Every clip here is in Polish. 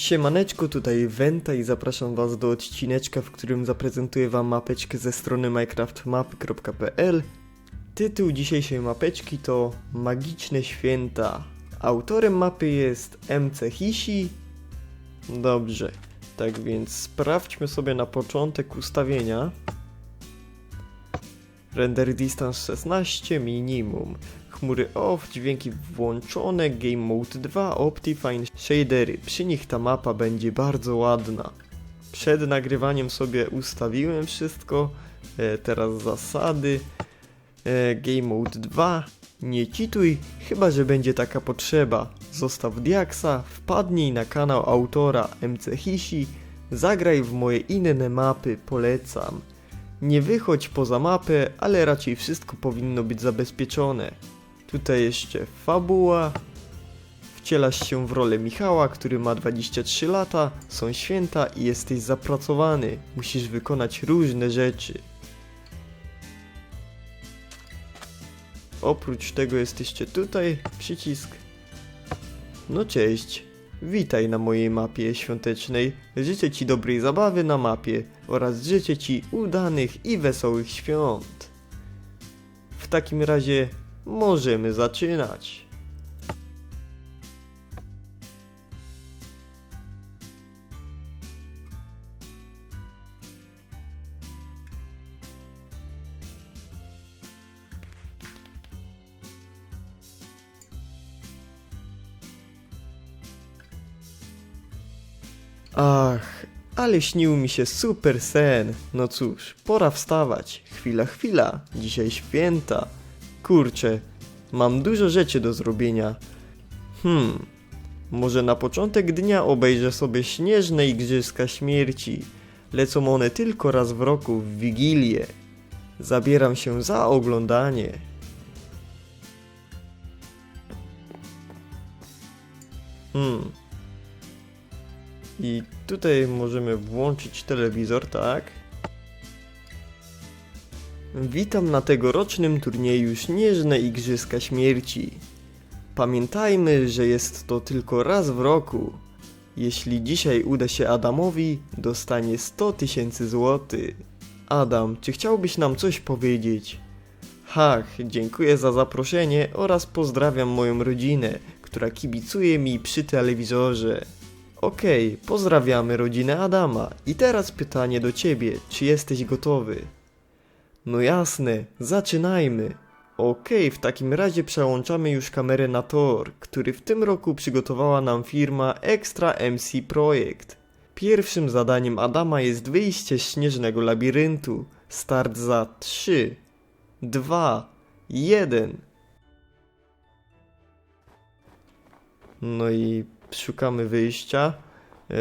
Siemaneczko, tutaj Wenta i zapraszam was do odcineczka, w którym zaprezentuję wam mapeczkę ze strony minecraftmapy.pl. Tytuł dzisiejszej mapeczki to Magiczne Święta. Autorem mapy jest MC Hishi. Dobrze, tak więc sprawdźmy sobie na początek ustawienia. Render distance 16 minimum. Chmury off, dźwięki włączone, Game Mode 2, Optifine, shadery. Przy nich ta mapa będzie bardzo ładna. Przed nagrywaniem sobie ustawiłem wszystko. E, teraz zasady. E, Game Mode 2. Nie cituj, chyba że będzie taka potrzeba. Zostaw Diaksa, wpadnij na kanał autora MC Hishi, zagraj w moje inne mapy, polecam. Nie wychodź poza mapę, ale raczej wszystko powinno być zabezpieczone. Tutaj jeszcze fabuła. Wcielasz się w rolę Michała, który ma 23 lata, są święta i jesteś zapracowany. Musisz wykonać różne rzeczy. Oprócz tego jest jeszcze tutaj przycisk. No cześć. Witaj na mojej mapie świątecznej. Życzę Ci dobrej zabawy na mapie oraz życzę Ci udanych i wesołych świąt. W takim razie możemy zaczynać. Ach, ale śnił mi się super sen. No cóż, pora wstawać. Chwila, chwila. Dzisiaj święta. Kurczę, mam dużo rzeczy do zrobienia. Hmm, może na początek dnia obejrzę sobie śnieżne igrzyska śmierci. Lecą one tylko raz w roku, w Wigilię. Zabieram się za oglądanie. Hmm. I tutaj możemy włączyć telewizor, tak? Witam na tegorocznym turnieju Śnieżne Igrzyska Śmierci. Pamiętajmy, że jest to tylko raz w roku. Jeśli dzisiaj uda się Adamowi, dostanie 100 tysięcy złotych. Adam, czy chciałbyś nam coś powiedzieć? Hach, dziękuję za zaproszenie oraz pozdrawiam moją rodzinę, która kibicuje mi przy telewizorze. Okej, pozdrawiamy rodzinę Adama. I teraz pytanie do ciebie, czy jesteś gotowy? No jasne, zaczynajmy. Okej, w takim razie przełączamy już kamerę na tor, który w tym roku przygotowała nam firma Extra MC Projekt. Pierwszym zadaniem Adama jest wyjście z śnieżnego labiryntu. Start za 3, 2, 1. No i szukamy wyjścia. E,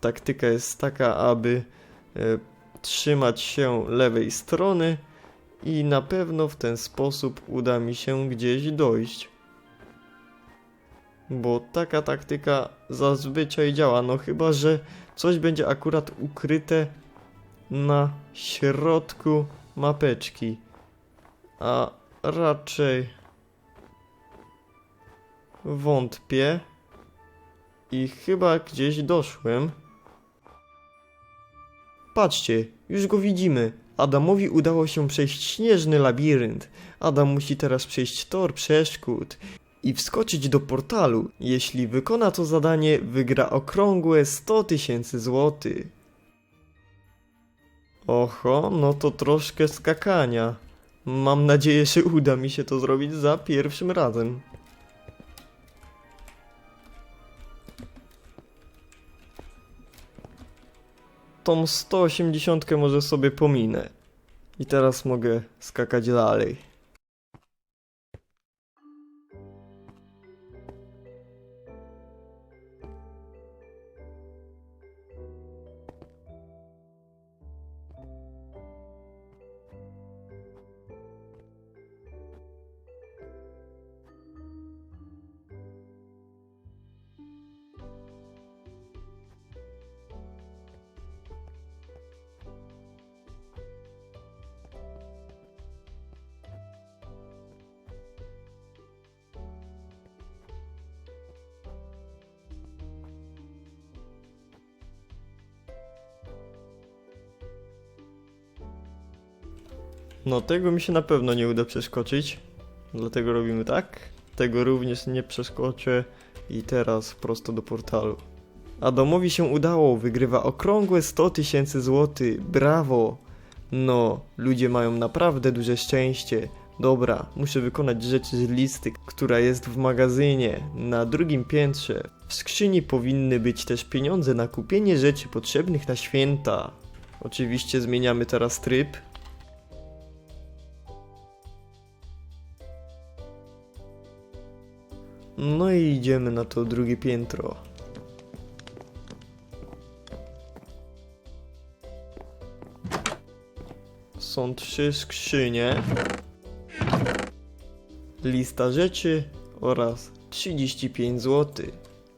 taktyka jest taka, aby e, trzymać się lewej strony i na pewno w ten sposób uda mi się gdzieś dojść. Bo taka taktyka zazwyczaj działa, no chyba, że coś będzie akurat ukryte na środku mapeczki. A raczej wątpię. I chyba gdzieś doszłem. Patrzcie, już go widzimy. Adamowi udało się przejść śnieżny labirynt. Adam musi teraz przejść tor przeszkód i wskoczyć do portalu. Jeśli wykona to zadanie, wygra okrągłe 100 tysięcy złotych. Oho, no to troszkę skakania. Mam nadzieję, że uda mi się to zrobić za pierwszym razem. Tą 180 może sobie pominę. I teraz mogę skakać dalej. No tego mi się na pewno nie uda przeskoczyć. Dlatego robimy tak. Tego również nie przeskoczę. I teraz prosto do portalu. Adamowi się udało, wygrywa okrągłe 100 tysięcy złotych. Brawo! No, ludzie mają naprawdę duże szczęście. Dobra, muszę wykonać rzeczy z listy, która jest w magazynie, na drugim piętrze. W skrzyni powinny być też pieniądze na kupienie rzeczy potrzebnych na święta. Oczywiście zmieniamy teraz tryb. No i idziemy na to drugie piętro. Są trzy skrzynie, lista rzeczy oraz 35 zł.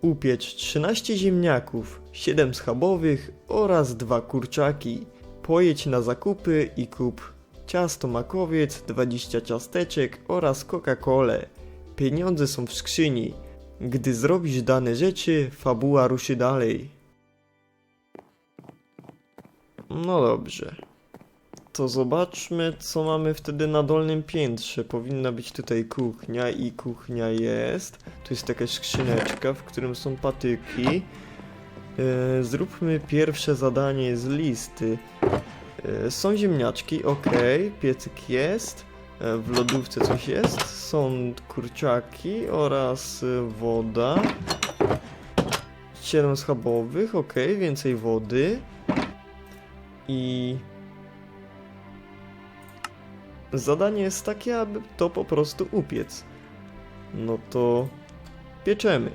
Upiecz 13 ziemniaków, 7 schabowych oraz 2 kurczaki. Pojedź na zakupy i kup ciasto makowiec, 20 ciasteczek oraz Coca-Colę. Pieniądze są w skrzyni. Gdy zrobisz dane rzeczy, fabuła ruszy dalej. No dobrze. To zobaczmy, co mamy wtedy na dolnym piętrze. Powinna być tutaj kuchnia i kuchnia jest. Tu jest jakaś skrzyneczka, w którym są patyki. E, zróbmy pierwsze zadanie z listy. E, są ziemniaczki, ok, piecyk jest. E, w lodówce coś jest. Są kurczaki oraz e, woda. 7 schabowych, ok, więcej wody. I Zadanie jest takie, aby to po prostu upiec. No to pieczemy.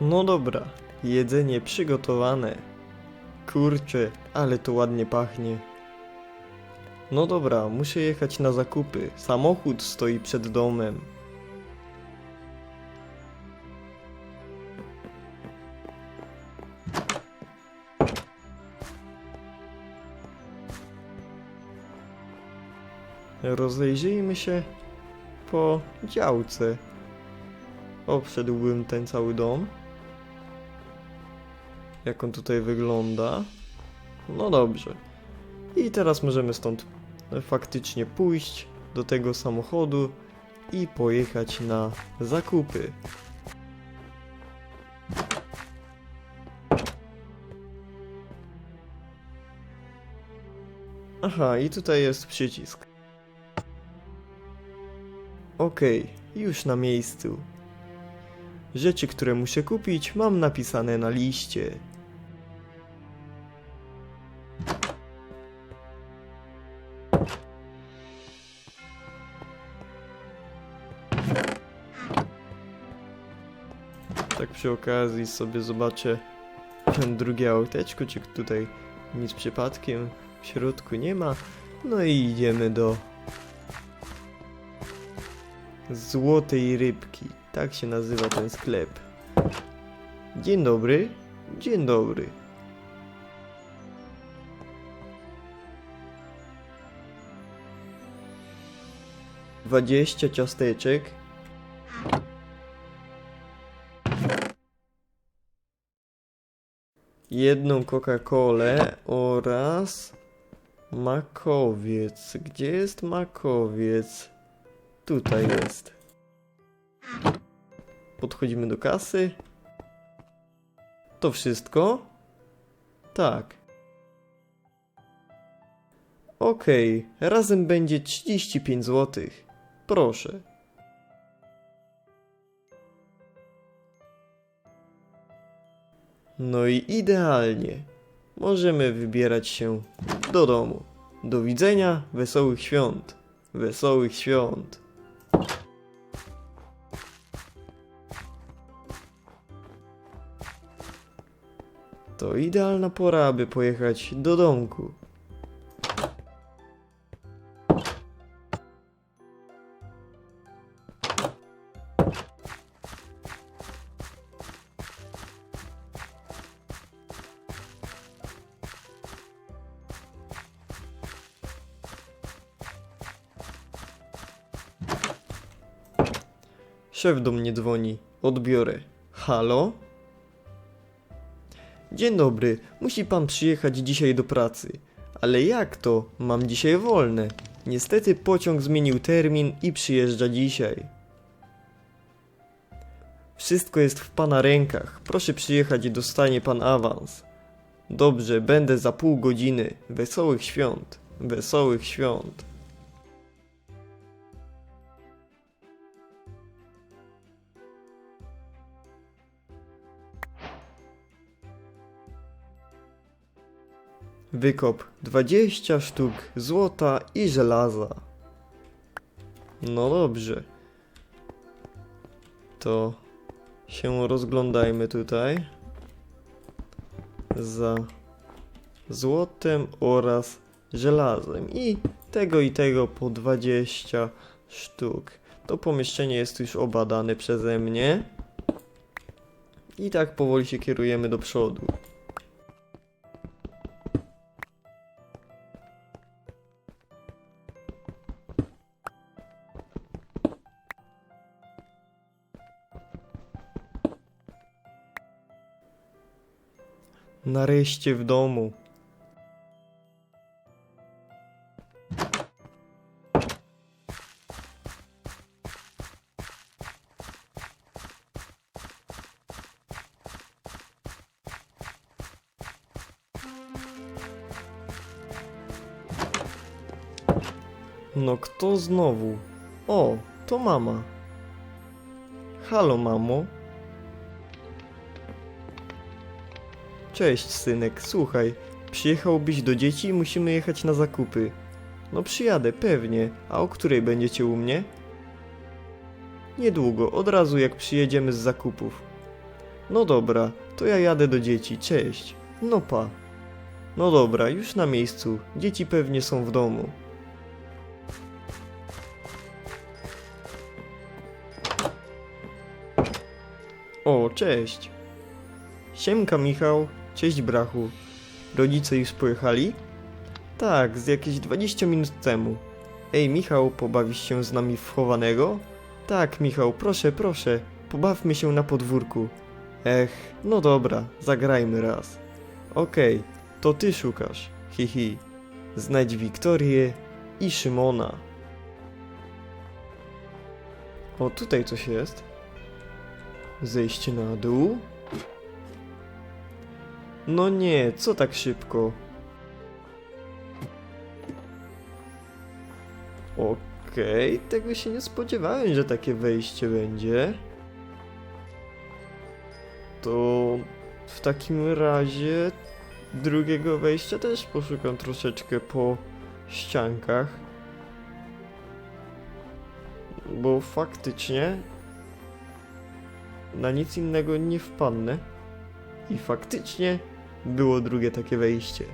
No dobra, jedzenie przygotowane. Kurczę, ale to ładnie pachnie. No dobra, muszę jechać na zakupy. Samochód stoi przed domem. Rozejrzyjmy się po działce. Obszedłbym ten cały dom. Jak on tutaj wygląda. No dobrze. I teraz możemy stąd faktycznie pójść do tego samochodu i pojechać na zakupy. Aha, i tutaj jest przycisk. Okej, już na miejscu. Rzeczy, które muszę kupić, mam napisane na liście. Przy okazji sobie zobaczę drugie auteczko, czy tutaj nic przypadkiem w środku nie ma. No i idziemy do Złotej Rybki. Tak się nazywa ten sklep. Dzień dobry. Dzień dobry. Dwadzieścia ciasteczek. Jedną Coca-Colę oraz makowiec. Gdzie jest makowiec? Tutaj jest. Podchodzimy do kasy. To wszystko? Tak. Okej, razem będzie 35 zł. Proszę. No i idealnie. Możemy wybierać się do domu. Do widzenia, wesołych świąt. Wesołych świąt. To idealna pora, aby pojechać do domku. Szef do mnie dzwoni. Odbiorę. Halo? Dzień dobry, musi pan przyjechać dzisiaj do pracy. Ale jak to? Mam dzisiaj wolne. Niestety pociąg zmienił termin i przyjeżdża dzisiaj. Wszystko jest w pana rękach. Proszę przyjechać i dostanie pan awans. Dobrze, będę za pół godziny. Wesołych świąt. Wesołych świąt. Wykop 20 sztuk złota i żelaza. No dobrze. To się rozglądajmy tutaj. Za złotem oraz żelazem. I tego i tego po 20 sztuk. To pomieszczenie jest już obadane przeze mnie. I tak powoli się kierujemy do przodu. Nareszcie w domu. No kto znowu? O, to mama. Halo, mamo. Cześć, synek, słuchaj, przyjechałbyś do dzieci i musimy jechać na zakupy. No przyjadę, pewnie. A o której będziecie u mnie? Niedługo, od razu jak przyjedziemy z zakupów. No dobra, to ja jadę do dzieci, cześć. No pa. No dobra, już na miejscu, dzieci pewnie są w domu. O, cześć. Siemka Michał, cześć Brachu. Rodzice już pojechali? Tak, z jakieś 20 minut temu. Ej Michał, pobawisz się z nami w chowanego? Tak Michał, proszę, proszę, pobawmy się na podwórku. Ech, no dobra, zagrajmy raz. Okej, to ty szukasz, hihi. Znajdź Wiktorię i Szymona. O, tutaj coś jest. Zejście na dół? No nie, co tak szybko? Okej, tego się nie spodziewałem, że takie wejście będzie. To w takim razie drugiego wejścia też poszukam troszeczkę po ściankach. Bo faktycznie na nic innego nie wpadnę. I faktycznie było drugie takie wejście.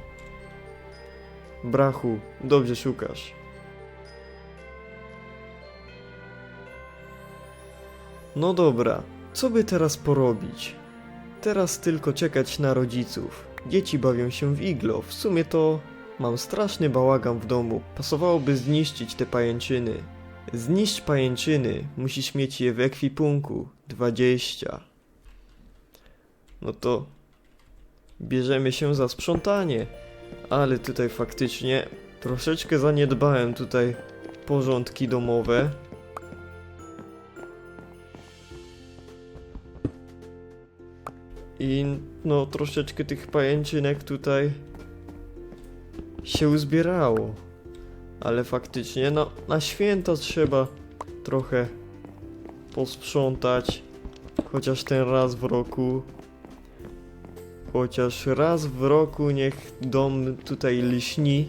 Brachu, dobrze szukasz. No dobra, co by teraz porobić? Teraz tylko czekać na rodziców. Dzieci bawią się w iglo. W sumie to mam straszny bałagan w domu. Pasowałoby zniszczyć te pajęczyny. Zniszcz pajęczyny. Musisz mieć je w ekwipunku. 20. No to bierzemy się za sprzątanie. Ale tutaj faktycznie troszeczkę zaniedbałem tutaj porządki domowe. I no troszeczkę tych pajęczynek tutaj się uzbierało. Ale faktycznie no na święta trzeba trochę posprzątać. Chociaż ten raz w roku. Chociaż raz w roku niech dom tutaj lśni.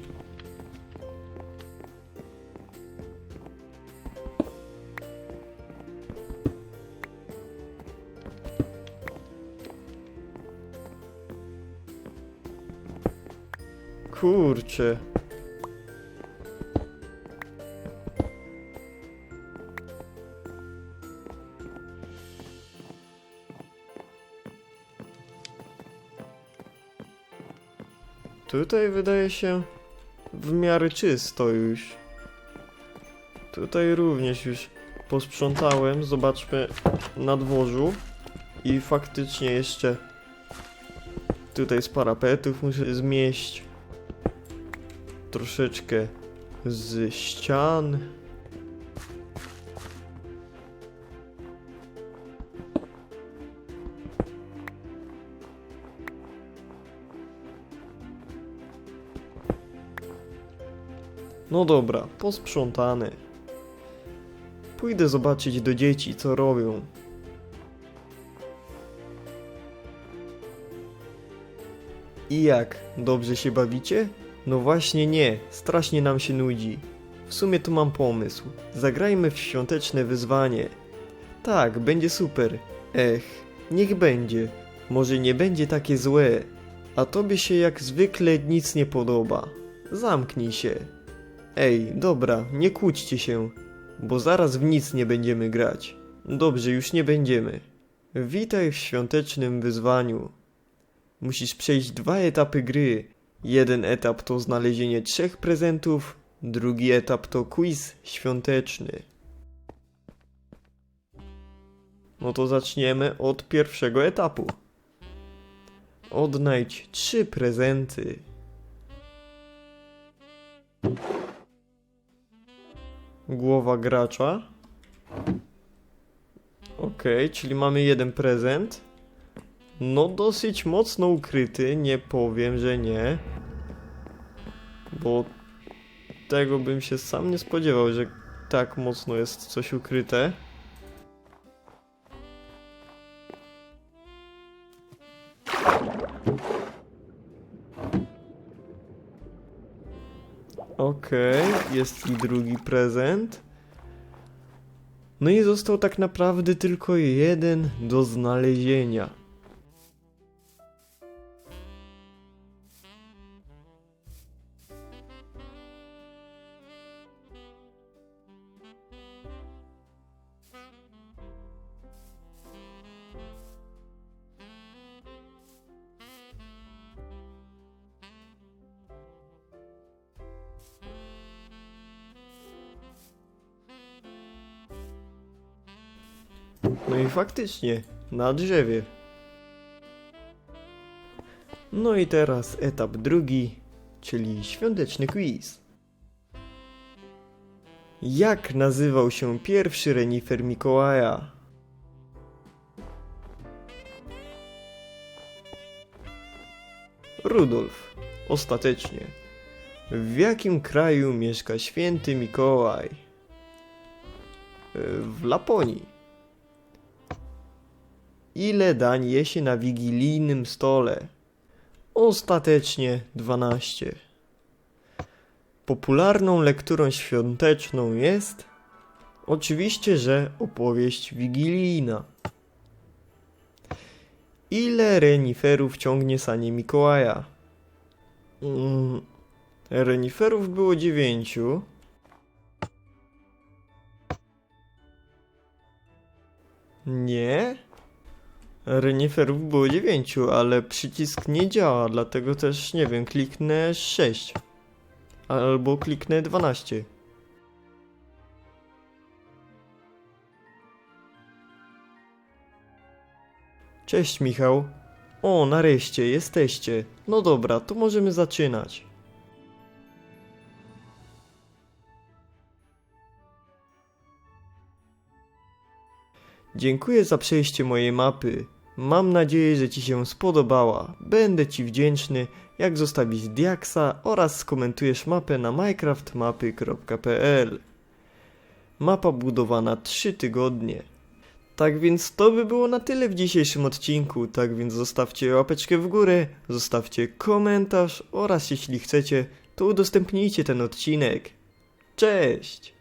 Kurczę. Tutaj wydaje się w miarę czysto już. Tutaj również już posprzątałem. Zobaczmy na dworzu. I faktycznie jeszcze Tutaj z parapetów muszę zmieść. Troszeczkę z ścian. No dobra, posprzątane. Pójdę zobaczyć do dzieci, co robią. I jak? Dobrze się bawicie? No właśnie nie, strasznie nam się nudzi. W sumie tu mam pomysł. Zagrajmy w świąteczne wyzwanie. Tak, będzie super. Ech, niech będzie. Może nie będzie takie złe. A tobie się jak zwykle nic nie podoba. Zamknij się. Ej, dobra, nie kłóćcie się, bo zaraz w nic nie będziemy grać. Dobrze, już nie będziemy. Witaj w świątecznym wyzwaniu. Musisz przejść dwa etapy gry. Jeden etap to znalezienie trzech prezentów, drugi etap to quiz świąteczny. No to zaczniemy od pierwszego etapu. Odnajdź trzy prezenty. Głowa gracza. Okej, czyli mamy jeden prezent. No dosyć mocno ukryty, nie powiem, że nie. Bo tego bym się sam nie spodziewał, że tak mocno jest coś ukryte. Okej, jest i drugi prezent. No i został tak naprawdę tylko jeden do znalezienia. No i faktycznie, na drzewie. No i teraz etap drugi, czyli świąteczny quiz. Jak nazywał się pierwszy renifer Mikołaja? Rudolf. Ostatecznie. W jakim kraju mieszka święty Mikołaj? W Laponii. Ile dań je się na wigilijnym stole? Ostatecznie 12. Popularną lekturą świąteczną jest? Oczywiście, że opowieść wigilijna. Ile reniferów ciągnie sanie Mikołaja? Mm, reniferów było dziewięciu. Nie? Reniferów było 9, ale przycisk nie działa, dlatego też nie wiem, kliknę 6. Albo kliknę 12. Cześć Michał. O, nareszcie, jesteście. No dobra, to możemy zaczynać. Dziękuję za przejście mojej mapy. Mam nadzieję, że Ci się spodobała. Będę Ci wdzięczny, jak zostawisz diaksa oraz skomentujesz mapę na minecraftmapy.pl. Mapa budowana 3 tygodnie. Tak więc to by było na tyle w dzisiejszym odcinku. Tak więc zostawcie łapeczkę w górę, zostawcie komentarz oraz jeśli chcecie, to udostępnijcie ten odcinek. Cześć!